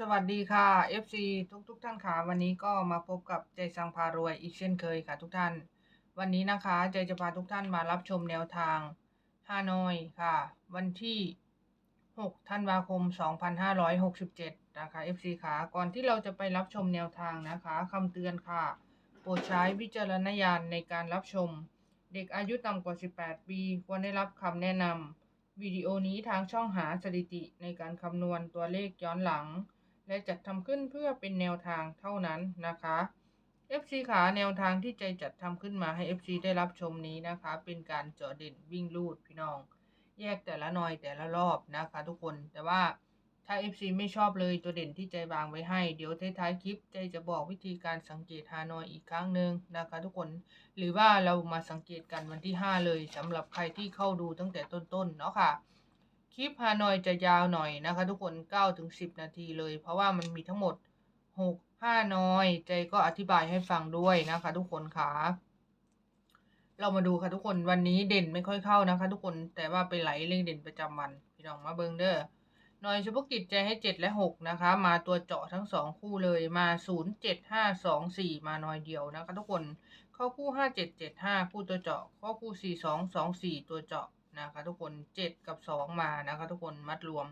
สวัสดีค่ะ FC ทุกทุกท่านค่ะ วันนี้ก็มาพบกับใจสังพารวยอีกเช่นเคยค่ะทุกท่าน วันนี้นะคะใจจะพาทุกท่านมารับชมแนวทางฮานอยค่ะ วันที่ 6 ธันวาคม 2567 นะคะ FC ค่ะก่อนที่เราจะไปรับชมแนวทางนะคะคำเตือนค่ะ โปรดใช้วิจารณญาณในการรับชม เด็กอายุต่ำกว่า 18 ปีควรได้รับคำแนะนำวิดีโอนี้ทางช่องหาสถิติในการคำนวณตัวเลขย้อนหลัง และจัดทำขึ้นเพื่อเป็นแนวทางเท่านั้นนะคะ FC ขาแนวทางที่ใจจัดทำขึ้นมาให้ FC ได้รับชมนี้นะคะ เป็นการเจาะเด่นวิ่งลูดพี่น้อง แยกแต่ละหน่อยแต่ละรอบนะคะทุกคนแต่ว่าถ้า FC ไม่ชอบเลยตัวเด่นที่ใจวางไว้ให้ เดี๋ยวท้ายๆคลิปใจจะบอกวิธีการสังเกตฮานอยอีกครั้งหนึ่งนะคะทุกคน หรือว่าเรามาสังเกตกันวันที่ 5 เลยสำหรับใครที่เข้าดูตั้งแต่ต้นๆเนาะค่ะ คลิปฮานอยจะยาวหน่อยนะคะ ทุกคน 9 ถึง 10 นาทีเลย เพราะว่ามันมีทั้งหมด 6 5นอย ใจก็อธิบายให้ฟังด้วยนะคะ ทุกคนค่ะ เรามาดูค่ะทุกคนวันนี้เด่นไม่ค่อยเข้านะคะ ทุกคนแต่ว่าไปไหลเลขเด่นประจำวันพี่น้องมาเบิงเด้อหน่อยเฉพาะกิจใจให้เจ็ดและหกนะคะ มาตัวเจาะทั้งสองคู่เลยมาศูนย์เจ็ดห้าสองสี่มาหน่อยเดียวนะคะ ทุกคนเข้าคู่ห้าเจ็ดเจ็ดห้าคู่ตัวเจาะเข้าคู่สี่สองสองสี่ตัวเจาะ นะคะทุกคนเจ็ดกับสองมานะคะทุกคนมัดรวม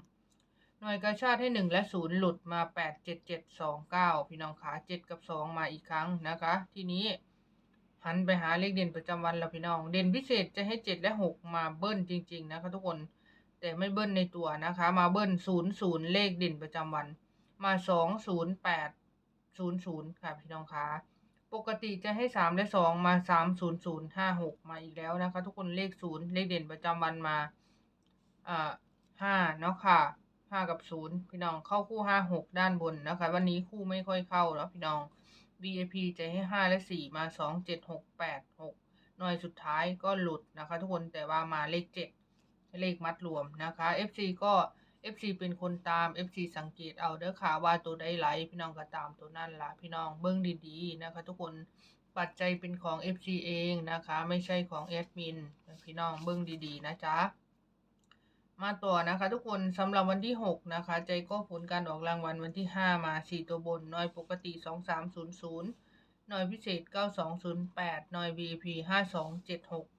หน่วยกระชาติให้หนึ่งและศูนย์หลุดมาแปดเจ็ดเจ็ดสองเก้าพี่น้องขาเจ็ดกับสองมาอีกครั้งนะคะ ทีนี้หันไปหาเลขเด่นประจำวันแล้วพี่น้อง เด่นพิเศษจะให้เจ็ดและหกมาเบิ้ลจริง ๆ นะคะทุกคนแต่ไม่เบิ้ลในตัวนะคะ มาเบิ้ลศูนย์ศูนย์เลขเด่นประจำวัน มาสองศูนย์แปดศูนย์ศูนย์ค่ะพี่น้องคะ ปกติจะให้สามและสองมาสามศูนย์ศูนย์ห้าหกมาอีกแล้วนะคะ ทุกคนเลขศูนย์เลขเด่นประจำวันมาอ่าห้าเนาะค่ะห้ากับศูนย์พี่น้องเข้าคู่ห้าหกด้านบนนะคะ วันนี้คู่ไม่ค่อยเข้าแล้วพี่น้อง VIP จะให้ห้าและสี่มาสองเจ็ดหกแปดหกหน่วยสุดท้ายก็หลุดนะคะ ทุกคนแต่ว่ามาเลขเจ็ดเลขมัดรวมนะคะ FC ก็ FC เป็นคนตาม FC สังเกตเอาเด้อค่ะว่าตัวใดไหลพี่น้องก็ตามตัวนั่นละพี่น้องเบิ้งดีๆนะคะ ทุกคนปัจจัยเป็นของ FC เองนะคะ ไม่ใช่ของแอดมินพี่น้องเบิ้งดีๆ นะจ๊ะมาต่อนะคะ ทุกคนสำหรับวันที่ 6 นะคะ ใจก็ผลการออกรางวัลวันที่ 5 มา 4 ตัวบนน่วยปกติ 2300น่วยพิเศษ 9208น่วย VP 5276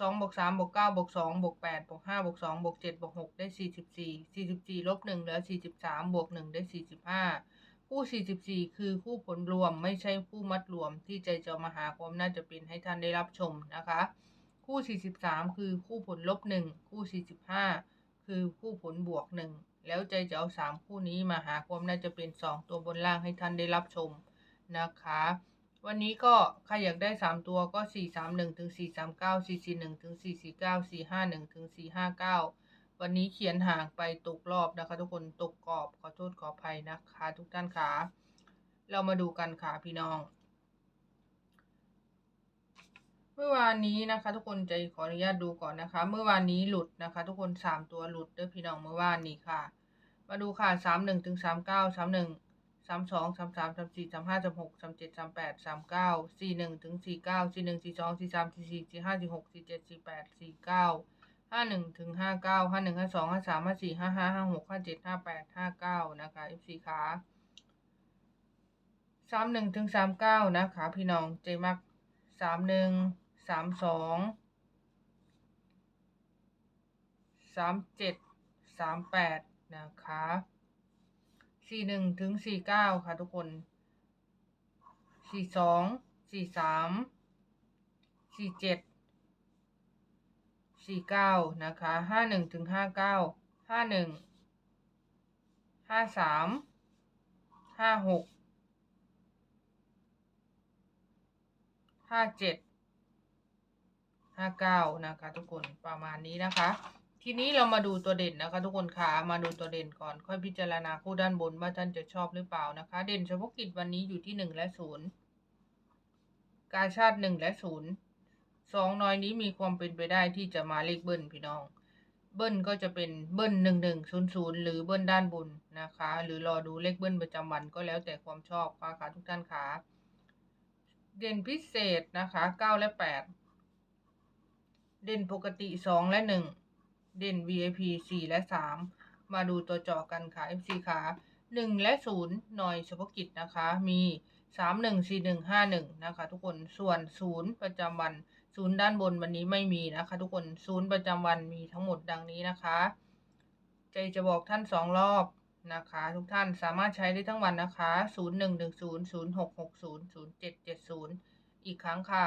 2บวก3บวก9บวก2บวก8บวก5บวก2บวก7บวก6ได้44 44ลบ1เหลือ43บวก1ได้45คู่44คือคู่ผลรวมไม่ใช่คู่มัดรวมที่ใจจะมาหาความน่าจะเป็นให้ท่านได้รับชมนะคะ คู่43คือคู่ผลลบ1คู่45คือคู่ผลบวก1แล้วใจจะเอา3คู่นี้มาหาความน่าจะเป็น2ตัวบนล่างให้ท่านได้รับชมนะคะ วันนี้ก็ใครอยากได้3ตัวก็431ถึง439 441ถึง449 451ถึง459วันนี้เขียนห่างไปตกรอบนะคะ ทุกคนตกกรอบขอโทษขออภัยนะคะ ทุกท่านค่ะเรามาดูกันค่ะพี่น้อง เมื่อวานนี้นะคะ ทุกคนใจขออนุญาตดูก่อนนะคะ เมื่อวานนี้หลุดนะคะ ทุกคนสามตัวหลุดด้อพี่น้องเมื่อวานนี้ค่ะ มาดูค่ะสามหนึ่งถึงสามเก้าสามหนึ่ง สามสองสามสามสามสี่สามห้าสามหกสามเจ็ดสามแปดสามเก้าสี่หนึ่งถึงสี่เก้าสี่หนึ่งสี่สองสี่สามสี่สี่สี่ห้าสี่หกสี่เจ็ดสี่แปดสี่เก้าห้าหนึ่งถึงห้าเก้าห้าหนึ่งห้าสองห้าสามห้าสี่ห้าห้าห้าหกห้าเจ็ดห้าแปดห้าเก้านะคะ FC ค่ะสามหนึ่งถึงสามเก้านะคะพี่น้องใจมักสามหนึ่งสามสองสามเจ็ดสามแปดนะคะ สี่หนึ่งถึงสี่เก้าค่ะทุกคนสี่สองสี่สามสี่เจ็ดสี่เก้านะคะห้าหนึ่งถึงห้าเก้าห้าหนึ่งห้าสามห้าหกห้าเจ็ดห้าเก้านะคะทุกคนประมาณนี้นะคะ ทีนี้เรามาดูตัวเด่นนะคะ ทุกคนค่ะมาดูตัวเด่นก่อน ค่อยพิจารณาคู่ด้านบนว่าท่านจะชอบหรือเปล่านะคะ เด่นเฉพาะกิจวันนี้อยู่ที่หนึ่งและศูนย์กาชาติหนึ่งและศูนย์สองน้อยนี้มีความเป็นไปได้ที่จะมาเลขเบิ้ลพี่น้อง เบิ้ลก็จะเป็นเบิ้ลหนึ่งหนึ่งศูนย์ศูนย์หรือเบิ้ลด้านบนนะคะ หรือรอดูเลขเบิ้ลประจำวันก็แล้วแต่ความชอบค่ะค่ะทุกท่านค่ะเด่นพิเศษนะคะเก้าและแปดเด่นปกติสองและหนึ่ง เด่น VIP สี่และสามาดูตัวเจาะกันค่ะ FC ค่ะหนึ่งและศูนย์หน่วยเฉพาะกิจนะคะ มีสามหนึ่งสี่หนึ่งห้าหนึ่งนะคะ ทุกคน ส่วนศูนย์ประจำวันศูนย์ด้านบนวันนี้ไม่มีนะคะ ทุกคนศูนย์ประจำวันมีทั้งหมดดังนี้นะคะ ใจจะบอกท่านสองรอบนะคะ ทุกท่านสามารถใช้ได้ทั้งวันนะคะศูนย์หนึ่งหนึ่งศูนย์ศูนย์หกหกศูนย์ศูนย์เจ็ดเจ็ดศูนย์อีกครั้งค่ะ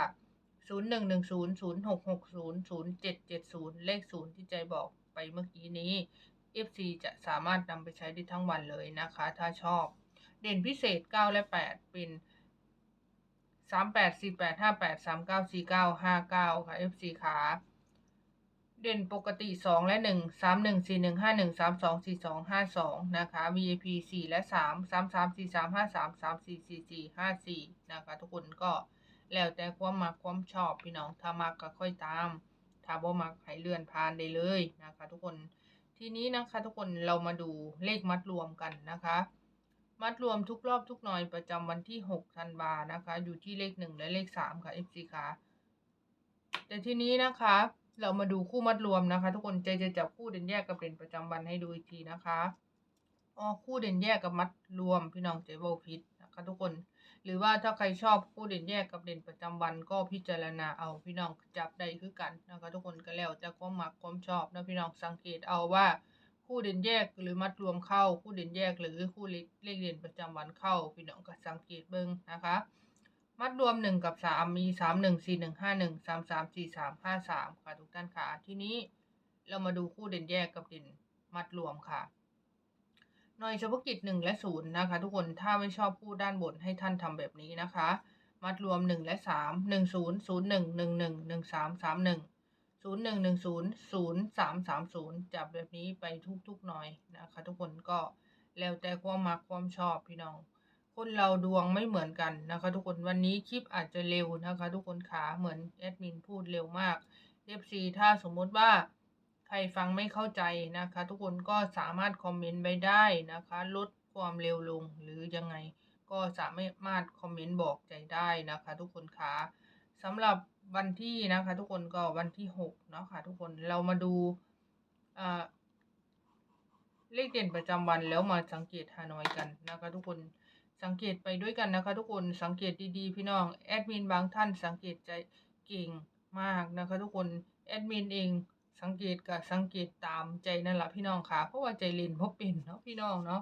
ศูนย์หนึ่งหนึ่งศูนย์ศูนย์หกหกศูนย์ศูนย์เจ็ดเจ็ดศูนย์เลขศูนย์ที่ใจบอกไปเมื่อกี้นี้ FC จะสามารถนำไปใช้ได้ทั้งวันเลยนะคะ ถ้าชอบ เด่นพิเศษ 9 และ 8 เป็น 3 8 4 8 5 8 3 9 4 9 5 9 ค่ะ FC ขาเด่นปกติ 2 และ 1 3 1 4 1 5 1 3 2 4 2 5 2 นะคะ VIP 4 และ 3 3 3 4 3 5 3 3 4 4 4 5 4 นะคะ ทุกคนก็ แล้วแต่ความมักความชอบพี่น้องถ้ามักก็ค่อยตาม ถ้าบ่มักให้เลื่อนผ่านได้เลยนะคะ ทุกคนทีนี้นะคะทุกคนเรามาดูเลขมัดรวมกันนะคะ มัดรวมทุกรอบทุกหน่วยประจำวันที่6ธันวานะคะ อยู่ที่เลข 1 และเลข 3 ค่ะ FC ค่ะแต่ทีนี้นะคะ เรามาดูคู่มัดรวมนะคะ ทุกคนใจจะจับคู่เด่นแยกกับเด่นประจำวันให้ดูอีกทีนะคะอ๋อคู่เด่นแยกกับมัดรวมพี่น้องใจโบพิษนะคะ ทุกคน หรือว่าถ้าใครชอบคู่เด่นแยกกับเด่นประจำวันก็พิจารณาเอาพี่น้องจับได้คือกันนะคะทุกคนก็แล้วแต่ความมักความชอบนะพี่น้องสังเกตเอาว่าคู่เด่นแยกหรือมัดรวมเข้าคู่เด่นแยกหรือคู่เลขเลขเด่นประจำวันเข้า พี่น้องก็สังเกตเบิ่งนะคะ มัดรวมหนึ่งกับสามมีสามหนึ่งสี่หนึ่งห้าหนึ่งสามสามสี่สามห้าสามค่ะทุกท่านค่ะ ทีนี้เรามาดูคู่เด่นแยกกับเด่นมัดรวมค่ะ หน่วยเฉพาะกิจหนึ่งและศูนย์นะคะ ทุกคนถ้าไม่ชอบพูดด้านบนให้ท่านทำแบบนี้นะคะ มัดรวมหนึ่งและสามหนึ่งศูนย์ศูนย์หนึ่งหนึ่งหนึ่งสามสามหนึ่งศูนย์หนึ่งหนึ่งศูนย์ศูนย์สามสามศูนย์จับแบบนี้ไปทุกๆหน่อยนะคะ ทุกคนก็แล้วแต่ความมักความชอบพี่น้อง คนเราดวงไม่เหมือนกันนะคะ ทุกคนวันนี้คลิปอาจจะเร็วนะคะ ทุกคนขาเหมือนแอดมินพูดเร็วมาก FC ถ้าสมมติว่า รฟังไม่เข้าใจนะคะ ทุกคนก็สามารถคอมเมนต์ไปได้นะคะ ลดความเร็วลงหรือยังไง ก็สามารถคอมเมนต์บอกใจได้นะคะ ทุกคนขาสำหรับวันที่นะคะ ทุกคนก็วันที่6เนาะค่ะทุกคนเรามาดูเลขเด่นประจำวันแล้วมาสังเกตฮานอยกันนะคะ ทุกคนสังเกตไปด้วยกันนะคะ ทุกคนสังเกตดีๆ พี่น้องแอดมินบางท่านสังเกตใจเก่งมากนะคะ ทุกคนแอดมินเอง สังเกตกับสังเกตตามใจนั่นแหละพี่น้องค่ะ เพราะว่าใจเล่นเพราะเป็นเนาะพี่น้องเนาะ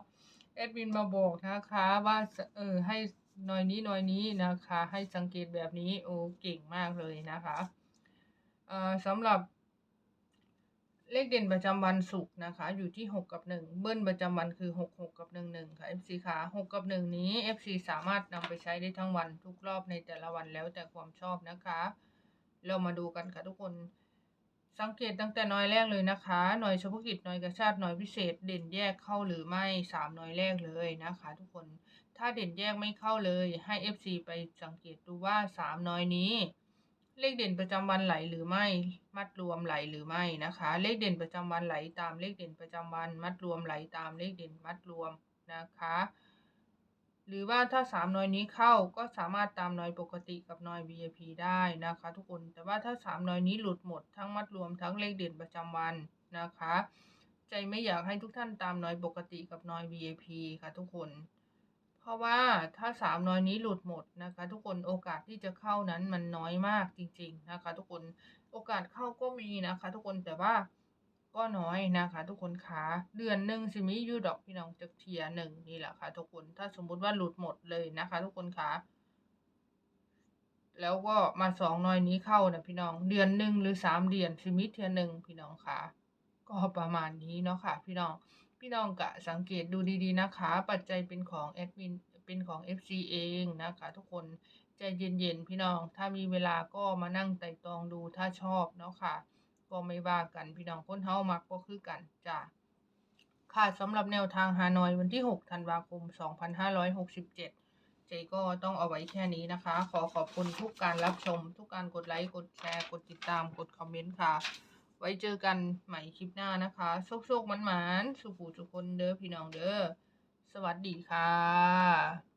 แอดมินมาบอกนะคะว่าเออให้หน่อยนี้หน่อยนี้นะคะ ให้สังเกตแบบนี้โอ้เก่งมากเลยนะคะเอ่อสำหรับเลขเด่นประจำวันศุกร์นะคะ อยู่ที่ 6 กับ 1 เบิ้ลประจำวันคือ 6 6 กับ 1 1 ค่ะ FC ค่ะ 6 กับ 1 นี้ FC สามารถนำไปใช้ได้ทั้งวันทุกรอบในแต่ละวันแล้วแต่ความชอบนะคะ เรามาดูกันค่ะทุกคน สังเกตตั้งแต่น่อยแรกเลยนะคะ หน่วยเฉพาะกิจหน่วยกระชาติหน่วยพิเศษ เด่นแยกเข้าหรือไม่สามหน่วยแรกเลยนะคะ ทุกคน ถ้าเด่นแยกไม่เข้าเลย ให้ FC ไปสังเกตดูว่าสามหน่วยนี้ เลขเด่นประจำวันไหลหรือไม่ มัดรวมไหลหรือไม่นะคะ เลขเด่นประจำวันไหลตามเลขเด่นประจำวัน มัดรวมไหลตามเลขเด่นมัดรวมนะคะ หรือว่าถ้าสามหน่วยนี้เข้าก็สามารถตามหน่วยปกติกับหน่วย VIP ได้นะคะ ทุกคน แต่ว่าถ้าสามหน่วยนี้หลุดหมดทั้งมัดรวมทั้งเลขเด่นประจำวันนะคะ ใจไม่อยากให้ทุกท่านตามหน่วยปกติกับหน่วย VIP ค่ะทุกคน เพราะว่าถ้าสามนอยนี้หลุดหมดนะคะ ทุกคนโอกาสที่จะเข้านั้นมันน้อยมากจริง ๆ นะคะ ทุกคนโอกาสเข้าก็มีนะคะ ทุกคนแต่ว่า ก็น้อยนะคะ ทุกคนคะเดือนหนึ่งสิมียูดอกพี่น้องจากเทียหนึ่งนี่แหละค่ะ ทุกคนถ้าสมมุติว่าหลุดหมดเลยนะคะ ทุกคนคะแล้วก็มาสองน้อยนี้เข้านะพี่น้องเดือนหนึ่งหรือสามเดือนสิมีเทียหนึ่งพี่น้องคะก็ประมาณนี้เนาะค่ะ พี่น้องพี่น้องกะสังเกตดูดีๆนะคะ ปัจจัยเป็นของแอดมินเป็นของ FC เองนะคะ ทุกคนใจเย็นๆพี่น้องถ้ามีเวลาก็มานั่งไต่ตองดูถ้าชอบเนาะค่ะ ก็ไม่ว่ากันพี่น้องคนเฮามักก็คือกันจ้ะค่ะสำหรับแนวทางฮานอยวันที่ 6 ธันวาคม 2567 เจก็ต้องเอาไว้แค่นี้นะคะ ขอขอบคุณทุกการรับชม ทุกการกดไลค์ กดแชร์ กดติดตาม กดคอมเมนต์ค่ะ ไว้เจอกันใหม่คลิปหน้านะคะโชคๆมันๆสุขูสุคนเด้อพี่น้องเด้อ สวัสดีค่ะ